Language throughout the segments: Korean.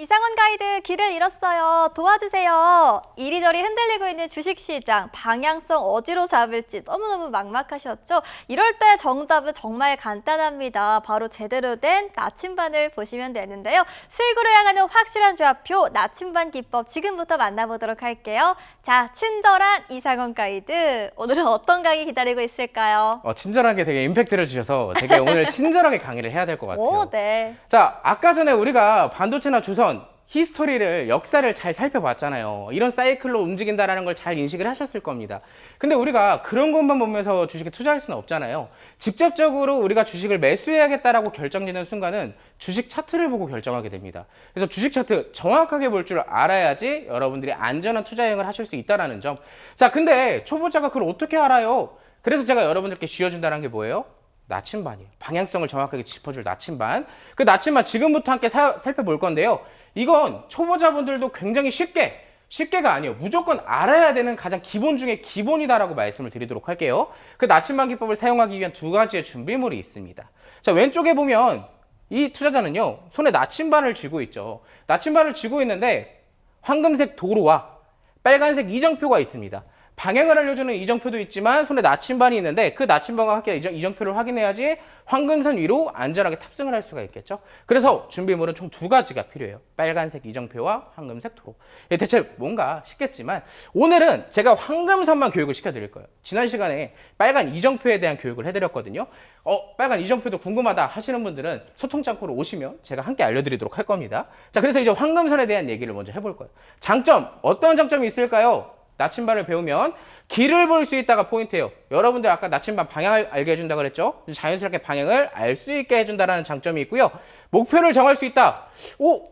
이상원 가이드 길을 잃었어요. 도와주세요. 이리저리 흔들리고 있는 주식시장 방향성 어디로 잡을지 너무너무 막막하셨죠? 이럴 때 정답은 정말 간단합니다. 바로 제대로 된 나침반을 보시면 되는데요. 수익으로 향하는 확실한 좌표 나침반 기법 지금부터 만나보도록 할게요. 자, 친절한 이상원 가이드 오늘은 어떤 강의 기다리고 있을까요? 어, 친절하게 되게 임팩트를 주셔서 되게 오늘 친절하게 강의를 해야 될 것 같아요. 오, 네. 자, 아까 전에 우리가 반도체나 조선 히스토리를 역사를 잘 살펴봤잖아요. 이런 사이클로 움직인다라는 걸 잘 인식을 하셨을 겁니다. 근데 우리가 그런 것만 보면서 주식에 투자할 수는 없잖아요. 직접적으로 우리가 주식을 매수해야겠다라고 결정짓는 순간은 주식 차트를 보고 결정하게 됩니다. 그래서 주식 차트 정확하게 볼 줄 알아야지 여러분들이 안전한 투자 여행을 하실 수 있다라는 점. 자, 근데 초보자가 그걸 어떻게 알아요? 그래서 제가 여러분들께 쥐어준다는 게 뭐예요? 나침반이에요. 방향성을 정확하게 짚어줄 나침반. 그 나침반 지금부터 함께 사- 살펴볼 건데요. 이건 초보자분들도 굉장히 쉽게, 쉽게가 아니에요. 무조건 알아야 되는 가장 기본 중에 기본이다라고 말씀을 드리도록 할게요. 그 나침반 기법을 사용하기 위한 두 가지의 준비물이 있습니다. 자, 왼쪽에 보면 이 투자자는요, 손에 나침반을 쥐고 있죠. 나침반을 쥐고 있는데 황금색 도로와 빨간색 이정표가 있습니다. 방향을 알려주는 이정표도 있지만 손에 나침반이 있는데 그 나침반과 함께 이정, 이정표를 확인해야지 황금선 위로 안전하게 탑승을 할 수가 있겠죠. 그래서 준비물은 총 두 가지가 필요해요. 빨간색 이정표와 황금색 도로. 예, 대체 뭔가 싶겠지만 오늘은 제가 황금선만 교육을 시켜드릴 거예요. 지난 시간에 빨간 이정표에 대한 교육을 해드렸거든요. 어, 빨간 이정표도 궁금하다 하시는 분들은 소통창고로 오시면 제가 함께 알려드리도록 할 겁니다. 자, 그래서 이제 황금선에 대한 얘기를 먼저 해볼 거예요. 장점, 어떤 장점이 있을까요? 나침반을 배우면 길을 볼 수 있다가 포인트예요. 여러분들 아까 나침반 방향을 알게 해준다 그랬죠? 자연스럽게 방향을 알 수 있게 해준다는 장점이 있고요. 목표를 정할 수 있다. 오,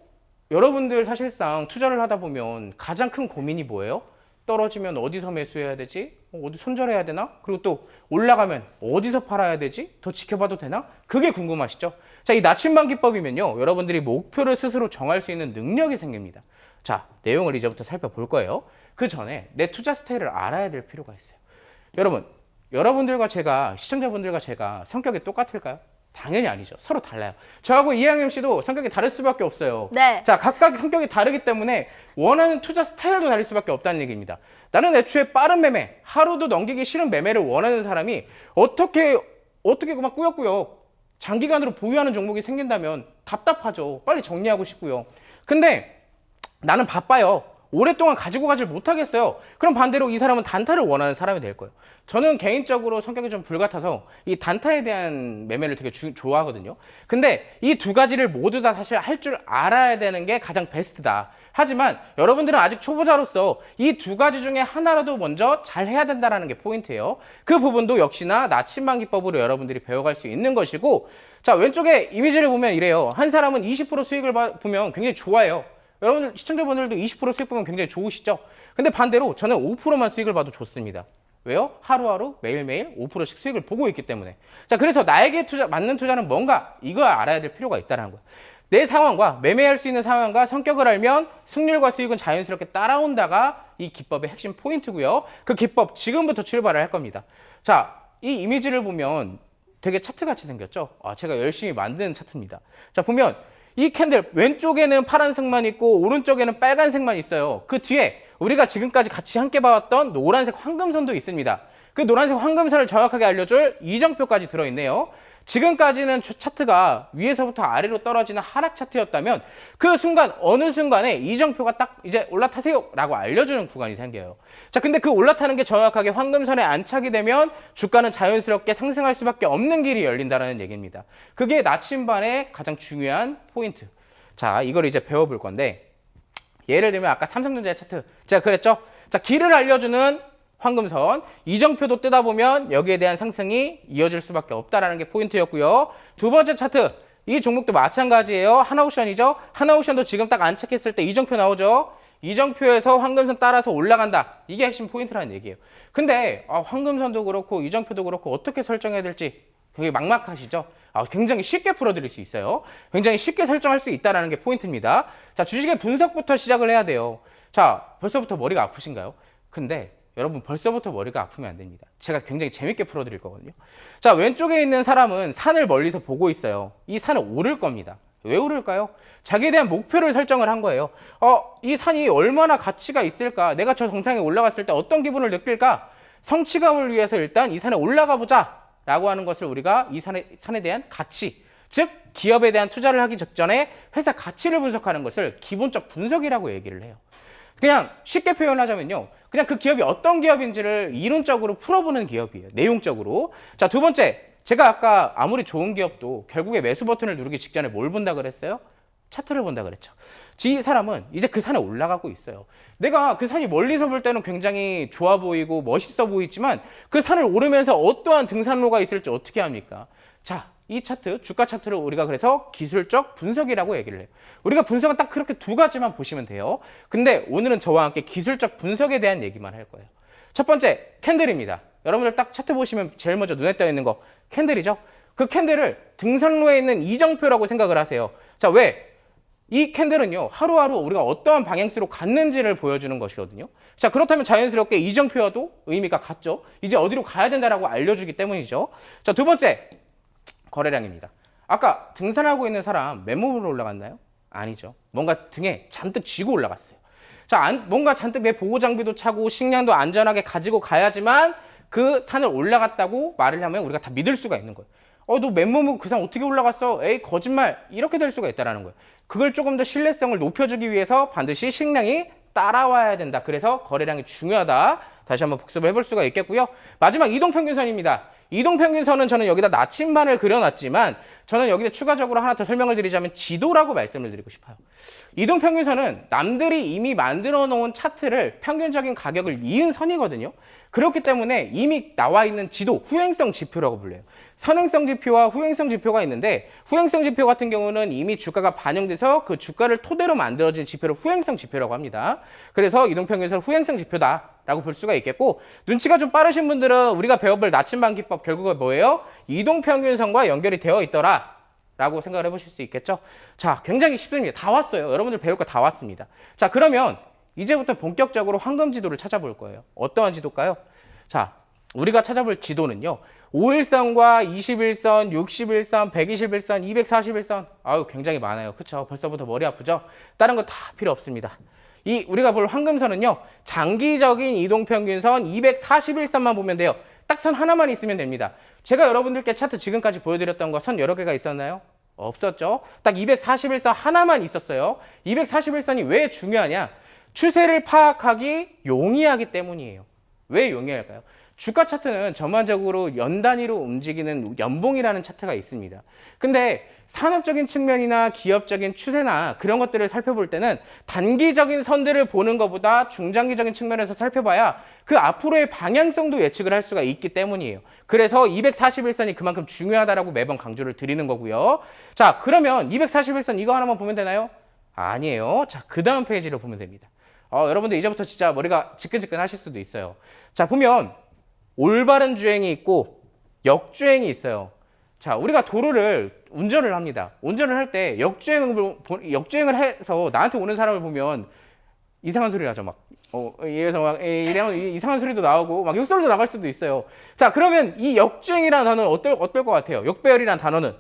여러분들 사실상 투자를 하다 보면 가장 큰 고민이 뭐예요? 떨어지면 어디서 매수해야 되지? 어, 어디 손절해야 되나? 그리고 또 올라가면 어디서 팔아야 되지? 더 지켜봐도 되나? 그게 궁금하시죠? 자, 이 나침반 기법이면요. 여러분들이 목표를 스스로 정할 수 있는 능력이 생깁니다. 자, 내용을 이제부터 살펴볼 거예요. 그 전에 내 투자 스타일을 알아야 될 필요가 있어요. 여러분, 여러분들과 제가, 시청자분들과 제가 성격이 똑같을까요? 당연히 아니죠. 서로 달라요. 저하고 이항영 씨도 성격이 다를 수밖에 없어요. 네. 자, 각각 성격이 다르기 때문에 원하는 투자 스타일도 다를 수밖에 없다는 얘기입니다. 나는 애초에 빠른 매매, 하루도 넘기기 싫은 매매를 원하는 사람이 어떻게, 어떻게 막 꾸역꾸역 장기간으로 보유하는 종목이 생긴다면 답답하죠. 빨리 정리하고 싶고요. 근데 나는 바빠요. 오랫동안 가지고 가질 못하겠어요. 그럼 반대로 이 사람은 단타를 원하는 사람이 될 거예요. 저는 개인적으로 성격이 좀 불같아서 이 단타에 대한 매매를 되게 주- 좋아하거든요. 근데 이 두 가지를 모두 다 사실 할 줄 알아야 되는 게 가장 베스트다. 하지만 여러분들은 아직 초보자로서 이 두 가지 중에 하나라도 먼저 잘 해야 된다는 게 포인트예요. 그 부분도 역시나 나침반 기법으로 여러분들이 배워갈 수 있는 것이고 자 왼쪽에 이미지를 보면 이래요. 한 사람은 20% 수익을 봐- 보면 굉장히 좋아해요. 여러분들 시청자분들도 20% 수익 보면 굉장히 좋으시죠? 근데 반대로 저는 5%만 수익을 봐도 좋습니다. 왜요? 하루하루 매일매일 5%씩 수익을 보고 있기 때문에. 자, 그래서 나에게 투자, 맞는 투자는 뭔가? 이거 알아야 될 필요가 있다는 거야. 내 상황과 매매할 수 있는 상황과 성격을 알면 승률과 수익은 자연스럽게 따라온다가 이 기법의 핵심 포인트고요. 그 기법 지금부터 출발을 할 겁니다. 자, 이 이미지를 보면 되게 차트 같이 생겼죠? 아, 제가 열심히 만든 차트입니다. 자, 보면 이 캔들 왼쪽에는 파란색만 있고 오른쪽에는 빨간색만 있어요. 그 뒤에 우리가 지금까지 같이 함께 봐왔던 노란색 황금선도 있습니다. 그 노란색 황금선을 정확하게 알려줄 이정표까지 들어있네요. 지금까지는 저 차트가 위에서부터 아래로 떨어지는 하락 차트였다면 그 순간 어느 순간에 이정표가 딱 이제 올라타세요 라고 알려주는 구간이 생겨요. 자 근데 그 올라타는 게 정확하게 황금선에 안착이 되면 주가는 자연스럽게 상승할 수밖에 없는 길이 열린다는 얘기입니다. 그게 나침반의 가장 중요한 포인트. 자 이걸 이제 배워볼 건데 예를 들면 아까 삼성전자 차트 제가 그랬죠? 자 길을 알려주는 황금선 이정표도 뜨다 보면 여기에 대한 상승이 이어질 수밖에 없다라는 게 포인트였고요. 두 번째 차트 이 종목도 마찬가지예요. 하나옵션이죠. 하나옵션도 지금 딱 안착했을 때 이정표 나오죠. 이정표에서 황금선 따라서 올라간다. 이게 핵심 포인트라는 얘기예요. 근데 아, 황금선도 그렇고 이정표도 그렇고 어떻게 설정해야 될지 되게 막막하시죠? 아, 굉장히 쉽게 풀어드릴 수 있어요. 굉장히 쉽게 설정할 수 있다는 게 포인트입니다. 자, 주식의 분석부터 시작을 해야 돼요. 자, 벌써부터 머리가 아프신가요? 근데 여러분 벌써부터 머리가 아프면 안 됩니다. 제가 굉장히 재밌게 풀어드릴 거거든요. 자, 왼쪽에 있는 사람은 산을 멀리서 보고 있어요. 이 산을 오를 겁니다. 왜 오를까요? 자기에 대한 목표를 설정을 한 거예요. 어, 이 산이 얼마나 가치가 있을까? 내가 저 정상에 올라갔을 때 어떤 기분을 느낄까? 성취감을 위해서 일단 이 산에 올라가 보자. 라고 하는 것을 우리가 이 산에, 산에 대한 가치, 즉 기업에 대한 투자를 하기 직전에 회사 가치를 분석하는 것을 기본적 분석이라고 얘기를 해요. 그냥 쉽게 표현하자면요. 그냥 그 기업이 어떤 기업인지를 이론적으로 풀어보는 기업이에요. 내용적으로. 자, 두 번째. 제가 아까 아무리 좋은 기업도 결국에 매수 버튼을 누르기 직전에 뭘 본다 그랬어요? 차트를 본다 그랬죠. 이 사람은 이제 그 산에 올라가고 있어요. 내가 그 산이 멀리서 볼 때는 굉장히 좋아 보이고 멋있어 보이지만 그 산을 오르면서 어떠한 등산로가 있을지 어떻게 합니까? 자, 이 차트, 주가 차트를 우리가 그래서 기술적 분석이라고 얘기를 해요. 우리가 분석은 딱 그렇게 두 가지만 보시면 돼요. 근데 오늘은 저와 함께 기술적 분석에 대한 얘기만 할 거예요. 첫 번째, 캔들입니다. 여러분들 딱 차트 보시면 제일 먼저 눈에 떠 있는 거 캔들이죠. 그 캔들을 등산로에 있는 이정표라고 생각을 하세요. 자, 왜? 이 캔들은요, 하루하루 우리가 어떠한 방향수로 갔는지를 보여주는 것이거든요. 자, 그렇다면 자연스럽게 이정표와도 의미가 같죠. 이제 어디로 가야 된다라고 알려주기 때문이죠. 자, 두 번째, 거래량입니다. 아까 등산하고 있는 사람 맨몸으로 올라갔나요? 아니죠. 뭔가 등에 잔뜩 쥐고 올라갔어요. 자, 안- 뭔가 잔뜩 내 보호 장비도 차고 식량도 안전하게 가지고 가야지만 그 산을 올라갔다고 말을 하면 우리가 다 믿을 수가 있는 거예요. 어, 너 맨몸으로 그 산 어떻게 올라갔어? 에이, 거짓말. 이렇게 될 수가 있다라는 거예요. 그걸 조금 더 신뢰성을 높여주기 위해서 반드시 식량이 따라와야 된다. 그래서 거래량이 중요하다. 다시 한번 복습을 해볼 수가 있겠고요. 마지막 이동평균선입니다. 이동평균선은 저는 여기다 나침반을 그려놨지만 저는 여기다 추가적으로 하나 더 설명을 드리자면 지도라고 말씀을 드리고 싶어요. 이동평균선은 남들이 이미 만들어 놓은 차트를 평균적인 가격을 이은 선이거든요. 그렇기 때문에 이미 나와 있는 지도, 후행성 지표라고 불려요. 선행성 지표와 후행성 지표가 있는데 후행성 지표 같은 경우는 이미 주가가 반영돼서 그 주가를 토대로 만들어진 지표를 후행성 지표라고 합니다. 그래서 이동평균선 후행성 지표다 라고 볼 수가 있겠고 눈치가 좀 빠르신 분들은 우리가 배워볼 나침반 기법 결국은 뭐예요? 이동평균선과 연결이 되어 있더라. 라고 생각을 해보실 수 있겠죠? 자, 굉장히 쉽습니다. 다 왔어요. 여러분들 배울 거 다 왔습니다. 자, 그러면 이제부터 본격적으로 황금 지도를 찾아볼 거예요. 어떠한 지도일까요? 자, 우리가 찾아볼 지도는요. 5일선과 21선, 61선, 121선, 241선. 아유, 굉장히 많아요. 그쵸? 벌써부터 머리 아프죠? 다른 거 다 필요 없습니다. 이 우리가 볼 황금선은요. 장기적인 이동 평균선 241선만 보면 돼요. 딱 선 하나만 있으면 됩니다. 제가 여러분들께 차트 지금까지 보여드렸던 거 선 여러 개가 있었나요? 없었죠. 딱 241선 하나만 있었어요. 241선이 왜 중요하냐? 추세를 파악하기 용이하기 때문이에요. 왜 용이할까요? 주가 차트는 전반적으로 연 단위로 움직이는 연봉이라는 차트가 있습니다. 근데 산업적인 측면이나 기업적인 추세나 그런 것들을 살펴볼 때는 단기적인 선들을 보는 것보다 중장기적인 측면에서 살펴봐야 그 앞으로의 방향성도 예측을 할 수가 있기 때문이에요. 그래서 241선이 그만큼 중요하다라고 매번 강조를 드리는 거고요. 자, 그러면 241선 이거 하나만 보면 되나요? 아니에요. 자, 그 다음 페이지를 보면 됩니다. 어, 여러분들 이제부터 진짜 머리가 지끈지끈 하실 수도 있어요. 자, 보면 올바른 주행이 있고 역주행이 있어요. 자, 우리가 도로를 운전을 합니다. 운전을 할 때 역주행을 보- 역주행을 해서 나한테 오는 사람을 보면 이상한 소리 나죠. 막 어, 이래서 막 에, 이런 이상한 소리도 나오고 막 욕설도 나갈 수도 있어요. 자, 그러면 이 역주행이라는 단어는 어떨 어떨 것 같아요? 역배열이라는 단어는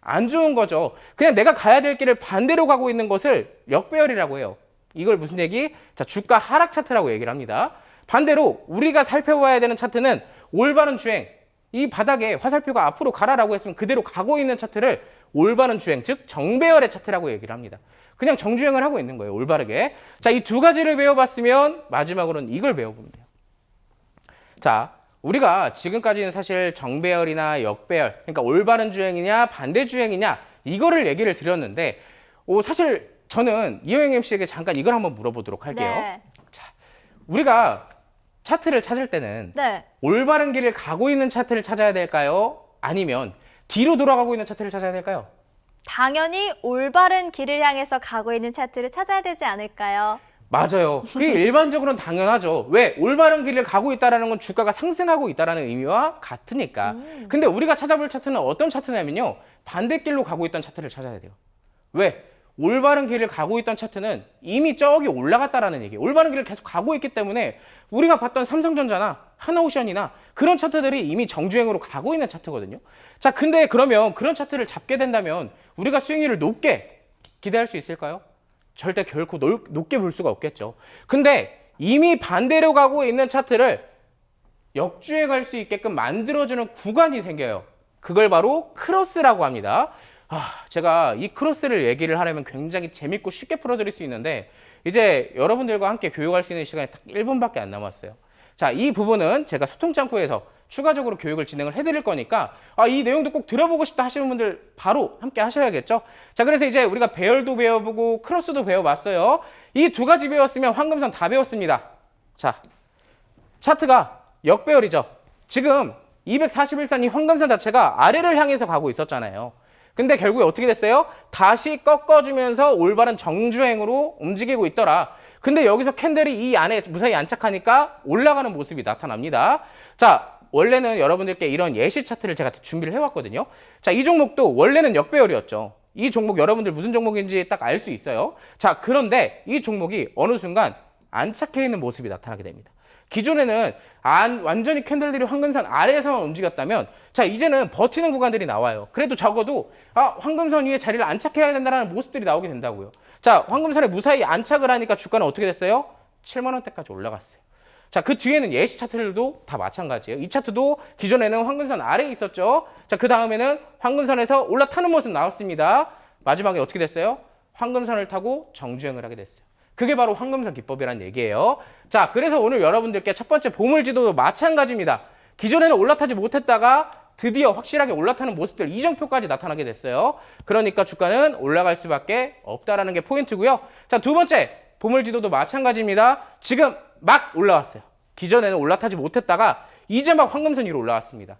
안 좋은 거죠. 그냥 내가 가야 될 길을 반대로 가고 있는 것을 역배열이라고 해요. 이걸 무슨 얘기? 자, 주가 하락 차트라고 얘기를 합니다. 반대로 우리가 살펴봐야 되는 차트는 올바른 주행. 이 바닥에 화살표가 앞으로 가라라고 했으면 그대로 가고 있는 차트를 올바른 주행, 즉 정배열의 차트라고 얘기를 합니다. 그냥 정주행을 하고 있는 거예요, 올바르게. 자, 이 두 가지를 배워봤으면 마지막으로는 이걸 배워보면 돼요. 자, 우리가 지금까지는 사실 정배열이나 역배열, 그러니까 올바른 주행이냐 반대 주행이냐 이거를 얘기를 드렸는데, 오, 사실 저는 이호영 MC에게 잠깐 이걸 한번 물어보도록 할게요. 네. 우리가 차트를 찾을 때는 네. 올바른 길을 가고 있는 차트를 찾아야 될까요? 아니면 뒤로 돌아가고 있는 차트를 찾아야 될까요? 당연히 올바른 길을 향해서 가고 있는 차트를 찾아야 되지 않을까요? 맞아요. 그게 일반적으로는 당연하죠. 왜? 올바른 길을 가고 있다라는 건 주가가 상승하고 있다라는 의미와 같으니까. 근데 우리가 찾아볼 차트는 어떤 차트냐면요. 반대길로 가고 있던 차트를 찾아야 돼요. 왜? 올바른 길을 가고 있던 차트는 이미 저기 올라갔다라는 얘기예요. 올바른 길을 계속 가고 있기 때문에 우리가 봤던 삼성전자나 하나오션이나 그런 차트들이 이미 정주행으로 가고 있는 차트거든요. 자, 근데 그러면 그런 차트를 잡게 된다면 우리가 수익률을 높게 기대할 수 있을까요? 절대 결코 놀- 높게 볼 수가 없겠죠. 근데 이미 반대로 가고 있는 차트를 역주행할 수 있게끔 만들어주는 구간이 생겨요. 그걸 바로 크로스라고 합니다. 아, 제가 이 크로스를 얘기를 하려면 굉장히 재밌고 쉽게 풀어드릴 수 있는데 이제 여러분들과 함께 교육할 수 있는 시간이 딱 1분밖에 안 남았어요. 자, 이 부분은 제가 소통창구에서 추가적으로 교육을 진행을 해드릴 거니까 아, 이 내용도 꼭 들어보고 싶다 하시는 분들 바로 함께 하셔야겠죠. 자, 그래서 이제 우리가 배열도 배워보고 크로스도 배워봤어요. 이 두 가지 배웠으면 황금선 다 배웠습니다. 자, 차트가 역배열이죠. 지금 241선 이 황금선 자체가 아래를 향해서 가고 있었잖아요. 근데 결국에 어떻게 됐어요? 다시 꺾어주면서 올바른 정주행으로 움직이고 있더라. 근데 여기서 캔들이 이 안에 무사히 안착하니까 올라가는 모습이 나타납니다. 자, 원래는 여러분들께 이런 예시 차트를 제가 준비를 해왔거든요. 자, 이 종목도 원래는 역배열이었죠. 이 종목 여러분들 무슨 종목인지 딱 알 수 있어요. 자, 그런데 이 종목이 어느 순간 안착해 있는 모습이 나타나게 됩니다. 기존에는 안, 완전히 캔들들이 황금선 아래에서만 움직였다면 자 이제는 버티는 구간들이 나와요. 그래도 적어도 아 황금선 위에 자리를 안착해야 된다는 모습들이 나오게 된다고요. 자 황금선에 무사히 안착을 하니까 주가는 어떻게 됐어요? 7만 원대까지 올라갔어요. 자, 그 뒤에는 예시 차트들도 다 마찬가지예요. 이 차트도 기존에는 황금선 아래에 있었죠. 자, 그 다음에는 황금선에서 올라타는 모습 나왔습니다. 마지막에 어떻게 됐어요? 황금선을 타고 정주행을 하게 됐어요. 그게 바로 황금선 기법이란 얘기예요. 자, 그래서 오늘 여러분들께 첫 번째 보물지도도 마찬가지입니다. 기존에는 올라타지 못했다가 드디어 확실하게 올라타는 모습들 이정표까지 나타나게 됐어요. 그러니까 주가는 올라갈 수밖에 없다라는 게 포인트고요. 자, 두 번째 보물지도도 마찬가지입니다. 지금 막 올라왔어요. 기존에는 올라타지 못했다가 이제 막 황금선 위로 올라왔습니다.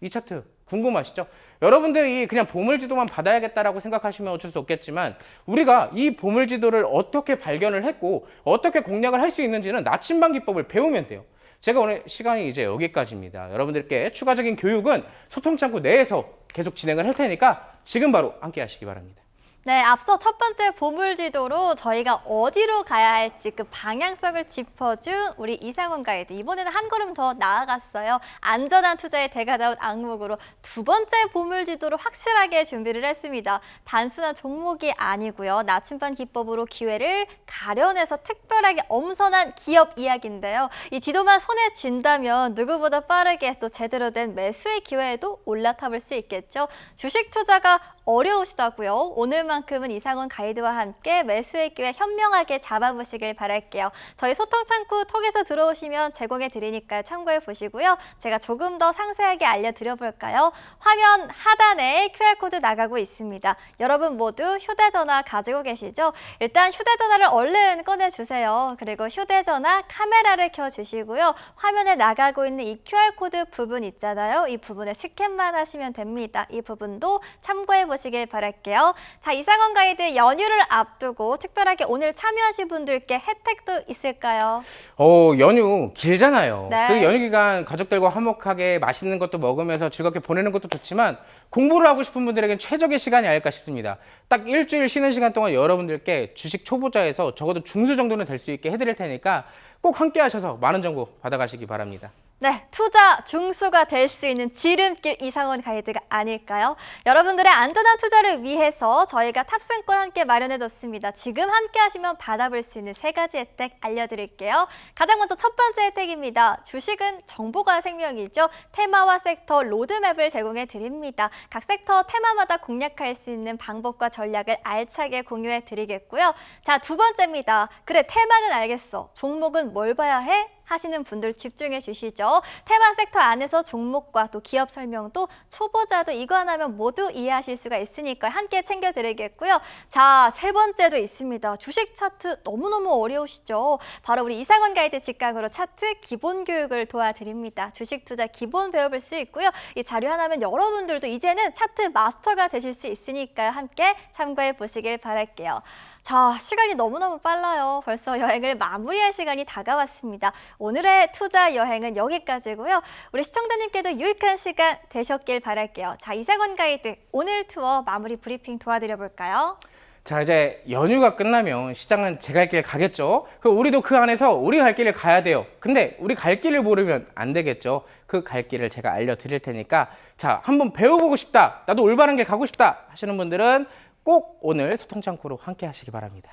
이 차트 궁금하시죠? 여러분들이 그냥 보물지도만 받아야겠다라고 생각하시면 어쩔 수 없겠지만 우리가 이 보물지도를 어떻게 발견을 했고 어떻게 공략을 할 수 있는지는 나침반 기법을 배우면 돼요. 제가 오늘 시간이 이제 여기까지입니다. 여러분들께 추가적인 교육은 소통창구 내에서 계속 진행을 할 테니까 지금 바로 함께 하시기 바랍니다. 네, 앞서 첫 번째 보물 지도로 저희가 어디로 가야 할지 그 방향성을 짚어준 우리 이상원 가이드. 이번에는 한 걸음 더 나아갔어요. 안전한 투자의 대가다운 악목으로 두 번째 보물 지도로 확실하게 준비를 했습니다. 단순한 종목이 아니고요. 나침반 기법으로 기회를 가려내서 특별하게 엄선한 기업 이야기인데요. 이 지도만 손에 쥔다면 누구보다 빠르게 또 제대로 된 매수의 기회에도 올라타볼 수 있겠죠. 주식 투자가 어려우시다고요? 오늘만 큼은 이상원 가이드와 함께 매수의 기회 현명하게 잡아보시길 바랄게요. 저희 소통 창구 톡에서 들어오시면 제공해 드리니까 참고해 보시고요. 제가 조금 더 상세하게 알려드려 볼까요? 화면 하단에 QR코드 나가고 있습니다. 여러분 모두 휴대전화 가지고 계시죠? 일단 휴대전화를 얼른 꺼내주세요. 그리고 휴대전화 카메라를 켜주시고요. 화면에 나가고 있는 이 QR코드 부분 있잖아요. 이 부분에 스캔만 하시면 됩니다. 이 부분도 참고해 보시길 바랄게요. 자, 이 상원 가이드 연휴를 앞두고 특별하게 오늘 참여하신 분들께 혜택도 있을까요? 어, 연휴 길잖아요. 네. 그 연휴 기간 가족들과 화목하게 맛있는 것도 먹으면서 즐겁게 보내는 것도 좋지만 공부를 하고 싶은 분들에겐 최적의 시간이 아닐까 싶습니다. 딱 일주일 쉬는 시간 동안 여러분들께 주식 초보자에서 적어도 중수 정도는 될 수 있게 해드릴 테니까 꼭 함께 하셔서 많은 정보 받아가시기 바랍니다. 네, 투자 중수가 될 수 있는 지름길 이상원 가이드가 아닐까요? 여러분들의 안전한 투자를 위해서 저희가 탑승권 함께 마련해뒀습니다. 지금 함께 하시면 받아볼 수 있는 세 가지 혜택 알려드릴게요. 가장 먼저 첫 번째 혜택입니다. 주식은 정보가 생명이죠. 테마와 섹터 로드맵을 제공해 드립니다. 각 섹터 테마마다 공략할 수 있는 방법과 전략을 알차게 공유해 드리겠고요. 자, 두 번째입니다. 그래, 테마는 알겠어. 종목은 뭘 봐야 해? 하시는 분들 집중해 주시죠. 테마 섹터 안에서 종목과 또 기업 설명도 초보자도 이거 하나면 모두 이해하실 수가 있으니까 함께 챙겨 드리겠고요. 자, 세 번째도 있습니다. 주식 차트 너무너무 어려우시죠? 바로 우리 이상원 가이드 직강으로 차트 기본 교육을 도와드립니다. 주식 투자 기본 배워볼 수 있고요. 이 자료 하나면 여러분들도 이제는 차트 마스터가 되실 수 있으니까 함께 참고해 보시길 바랄게요. 자, 시간이 너무너무 빨라요. 벌써 여행을 마무리할 시간이 다가왔습니다. 오늘의 투자 여행은 여기까지고요. 우리 시청자님께도 유익한 시간 되셨길 바랄게요. 자, 이상원 가이드 오늘 투어 마무리 브리핑 도와드려 볼까요? 자 이제 연휴가 끝나면 시장은 제 갈 길 가겠죠. 그 우리도 그 안에서 우리 갈 길을 가야 돼요. 근데 우리 갈 길을 모르면 안 되겠죠. 그 갈 길을 제가 알려드릴 테니까 자 한번 배워보고 싶다. 나도 올바른 길 가고 싶다 하시는 분들은 꼭 오늘 소통 창구로 함께 하시기 바랍니다.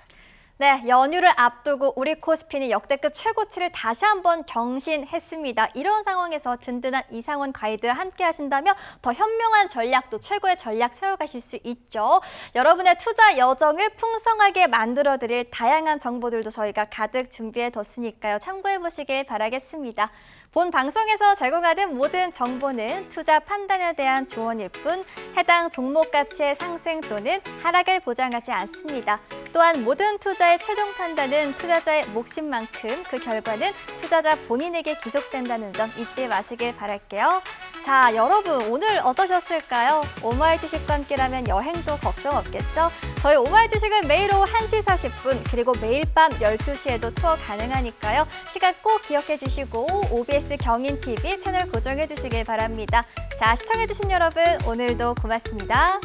네, 연휴를 앞두고 우리 코스피는 역대급 최고치를 다시 한번 경신했습니다. 이런 상황에서 든든한 이상원 가이드 함께 하신다면 더 현명한 전략 또 최고의 전략 세워가실 수 있죠. 여러분의 투자 여정을 풍성하게 만들어 드릴 다양한 정보들도 저희가 가득 준비해 뒀으니까요. 참고해 보시길 바라겠습니다. 본 방송에서 제공하는 모든 정보는 투자 판단에 대한 조언일 뿐 해당 종목 가치의 상승 또는 하락을 보장하지 않습니다. 또한 모든 투자의 최종 판단은 투자자의 몫인 만큼 그 결과는 투자자 본인에게 귀속된다는 점 잊지 마시길 바랄게요. 자, 여러분 오늘 어떠셨을까요? 오마이 주식과 함께라면 여행도 걱정 없겠죠? 저희 오마이 주식은 매일 오후 1시 40분 그리고 매일 밤 12시에도 투어 가능하니까요. 시간 꼭 기억해 주시고 OBS 경인 TV 채널 고정해 주시길 바랍니다. 자, 시청해 주신 여러분 오늘도 고맙습니다.